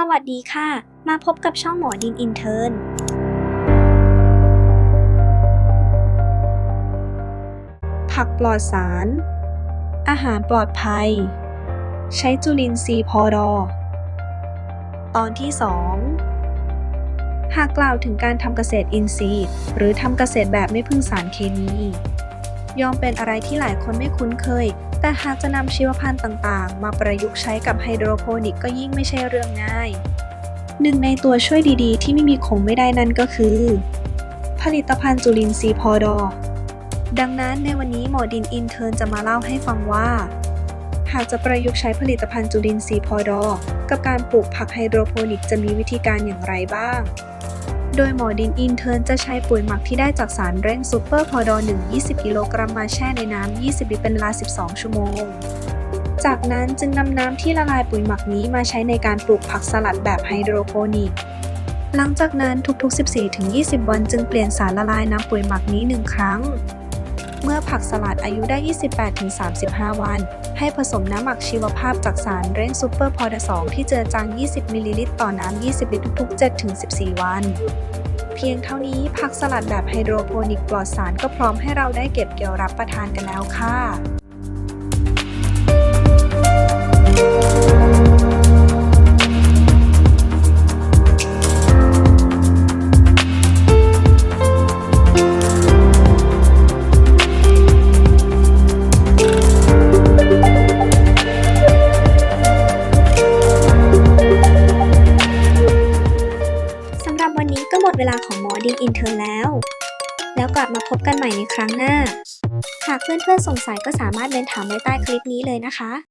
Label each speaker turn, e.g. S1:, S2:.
S1: สวัสดีค่ะ มาพบกับช่องหมอดินอินเทิร์น
S2: ผักปลอดสาร อาหารปลอดภัย ใช้จุลินทรีย์พอดอ ตอนที่ 2 หากกล่าวถึงการทำเกษตรอินทรีย์ หรือทำเกษตรแบบไม่พึ่งสารเคมี ยอมเป็นอะไรที่หลายคนไม่คุ้นเคย แต่หากจะนำชีวพันธุ์ต่างๆ มาประยุกต์ใช้กับไฮโดรโปนิกก็ยิ่งไม่ใช่เรื่องง่าย หนึ่งในตัวช่วยดีๆ ที่ไม่มีคงไม่ได้นั่นก็คือ ผลิตภัณฑ์จุลินทรีย์พอดอ ดังนั้นในวันนี้หมอดินอินเทิร์นจะมาเล่าให้ฟังว่า หากจะประยุกต์ใช้ผลิตภัณฑ์จุลินทรีย์พอดอ กับการปลูกผักไฮโดรโปนิกจะมีวิธีการอย่างไรบ้าง โดยหมอดินอินเทิร์นจะใช้ปุ๋ยหมักที่ได้จากสารเร่งซูเปอร์พอดอ1 20 กิโลกรัมมาแช่ในน้ำ 20 ลิตรเป็นเวลา 12 ชั่วโมง จากนั้นจึงนำน้ำที่ละลายปุ๋ยหมักนี้มาใช้ในการปลูกผักสลัดแบบไฮโดรโปนิกหลังจากนั้นทุกๆ 14-20 วันจึงเปลี่ยนสารละลายน้ำปุ๋ยหมักนี้ 1 ครั้ง เมื่อผักสลัดอายุได้ 28-35 วัน ให้ผสมน้ำหมักชีวภาพจากสารเร่งซูเปอร์พอดสองที่เจือจาง 20 มิลลิลิตรต่อน้ำ 20 ลิตรทุกๆ 7-14 วัน เพียงเท่านี้ผักสลัดแบบไฮโดรโปนิกปลอดสารก็พร้อมให้เราได้เก็บเกี่ยวรับประทานกันแล้วค่ะ
S1: เวลาของหมอดินอินเทอร์แล้ว แล้วกลับมาพบกันใหม่ในครั้งหน้า หากเพื่อนๆสงสัยก็สามารถเมนถามไว้ใต้คลิปนี้เลยนะคะ